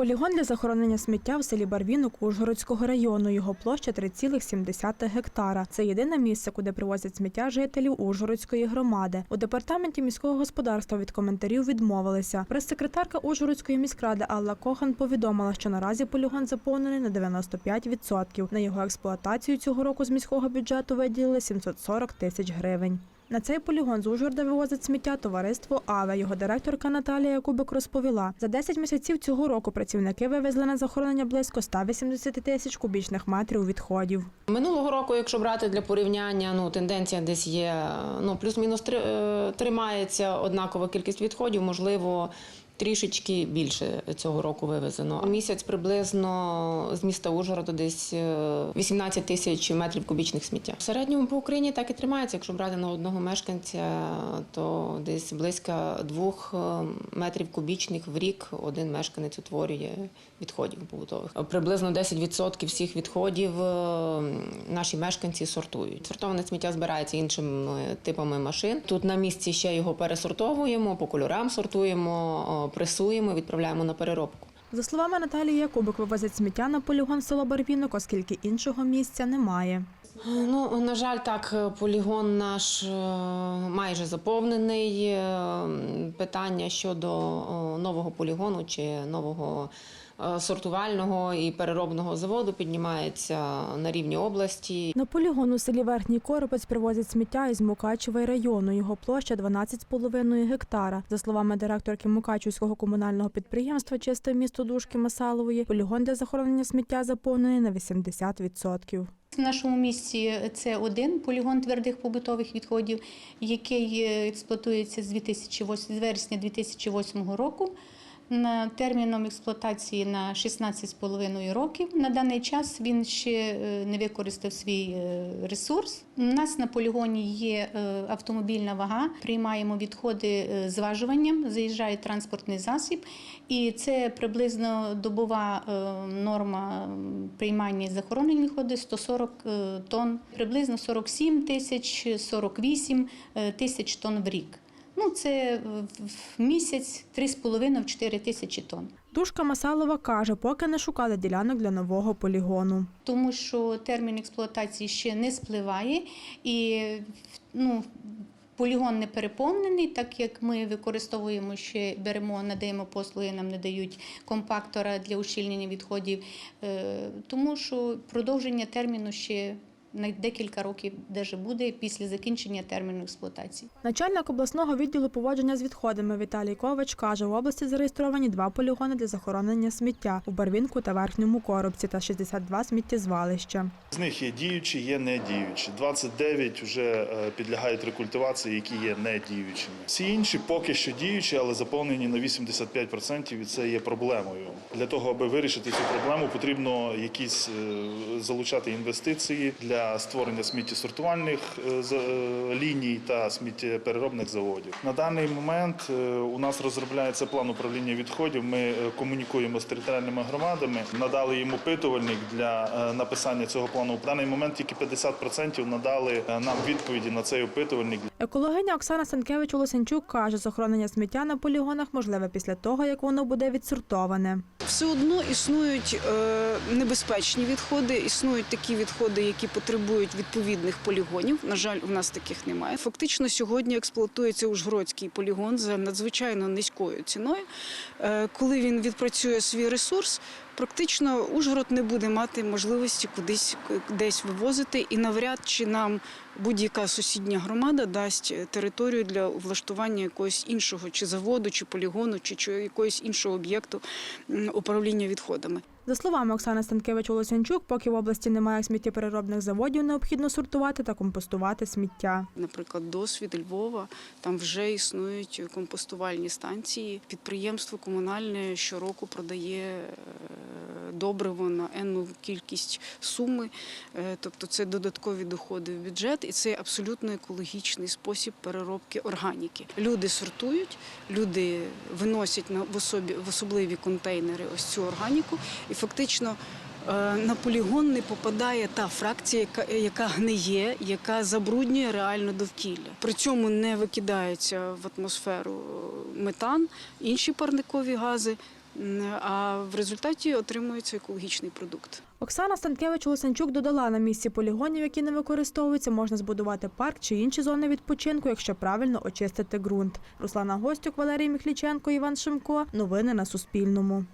Полігон для захоронення сміття в селі Барвінок Ужгородського району. Його площа 3,7 гектара. Це єдине місце, куди привозять сміття жителів Ужгородської громади. У департаменті міського господарства від коментарів відмовилися. Прес-секретарка Ужгородської міськради Алла Кохан повідомила, що наразі полігон заповнений на 95%. На його експлуатацію цього року з міського бюджету виділили 740 тисяч гривень. На цей полігон з Ужгорода вивозить сміття товариство «Аве». Його директорка Наталія Якубик розповіла, за 10 місяців цього року працівники вивезли на захоронення близько 180 тисяч кубічних метрів відходів. Минулого року, якщо брати для порівняння, ну тенденція десь є ну плюс-мінус е, тримається однакова кількість відходів, можливо. Трішечки більше цього року вивезено. Місяць приблизно з міста Ужгорода десь е, 18 тисяч метрів кубічних сміття. В середньому по Україні так і тримається. Якщо брати на одного мешканця, то десь близько двох е, метрів кубічних в рік один мешканець утворює відходів побутових. Приблизно 10% всіх відходів е, наші мешканці сортують. Сортоване сміття збирається іншими типами машин. Тут на місці ще його пересортовуємо, по кольорам сортуємо, пресуємо, відправляємо на переробку. За словами Наталії Якубик, вивозять сміття на полігон села Барвінок, оскільки іншого місця немає. Ну, на жаль, так, полігон наш е, майже заповнений. Е, Питання щодо нового полігону чи нового е, сортувального і переробного заводу піднімається на рівні області. На полігон у селі Верхній Коропець привозять сміття із Мукачева району. Його площа 12,5 гектара. За словами директорки Мукачівського комунального підприємства Чисте місто Душки Масалової, полігон для захоронення сміття заповнений на 80%. В нашому місті це один полігон твердих побутових відходів, який е, експлуатується з 2008, з вересня 2008 року. На терміном експлуатації на 16,5 років. На даний час він ще е, не використав свій е, ресурс. У нас на полігоні є е, автомобільна вага. Приймаємо відходи е, зважуванням, заїжджає транспортний засіб, і це приблизно добова е, норма приймання і захоронення відходи 140 е, тонн, приблизно 47 тисяч, 48 е, тисяч тонн в рік. Ну, це в- місяць 3,5-4 тисячі тонн. Душка Масалова каже, поки не шукали ділянок для нового полігону. Тому що термін експлуатації ще не спливає і ну, полігон не переповнений, так як ми використовуємо ще беремо, надаємо послуги, нам не дають компактора для ущільнення відходів, Е, тому що продовження терміну ще на декілька років даже буде після закінчення терміну експлуатації. Начальник обласного відділу поводження з відходами Віталій Ковач каже, в області зареєстровані два полігони для захоронення сміття у Барвінку та Верхньому Коробці та 62 сміттєзвалища. З них є діючі, є недіючі. 29 вже е, підлягають рекультивації, які є недіючими. Всі інші поки що діючі, але заповнені на 85% і це є проблемою. Для того, аби вирішити цю проблему, потрібно якісь е, залучати інвестиції для створення сміттєсортувальних е, е, ліній та сміттєпереробних заводів. На даний момент е, у нас розробляється план управління відходів. Ми комунікуємо з територіальними громадами, надали їм опитувальник для написання цього плану. В даний момент тільки 50% надали нам відповіді на цей опитувальник. Екологиня Оксана Санкевич Олосенчук каже, захоронення сміття на полігонах можливе після того, як воно буде відсортоване. Все одно існують е, небезпечні відходи, існують такі відходи, які потребують відповідних полігонів. На жаль, у нас таких немає. Фактично, сьогодні експлуатується Ужгородський полігон за надзвичайно низькою ціною. Е, коли він відпрацює свій ресурс, практично Ужгород не буде мати можливості кудись десь вивозити, і навряд чи нам будь-яка сусідня громада дасть територію для влаштування якогось іншого чи заводу, чи полігону, чи, чи якогось іншого об'єкту управління відходами. За словами Оксани Станкевич Олосянчук, поки в області немає сміттєпереробних заводів, необхідно сортувати та компостувати сміття. Наприклад, досвід Львова там вже існують компостувальні станції. Підприємство комунальне щороку продає е, добриво на енну кількість суми, Е, тобто це додаткові доходи в бюджет, і це абсолютно екологічний спосіб переробки органіки. Люди сортують, люди виносять на в особі в особливі контейнери ось цю органіку, і фактично. е, На полігон не попадає та фракція, яка, яка гниє, яка забруднює реально довкілля. При цьому не викидається в атмосферу метан, інші парникові гази. а в результаті отримується екологічний продукт. Оксана Станкевич Лосанчук додала, на місці полігонів, які не використовуються, можна збудувати парк чи інші зони відпочинку, якщо правильно очистити ґрунт. Руслана Гостюк, Валерій Міхліченко, Іван Шимко. Новини на Суспільному.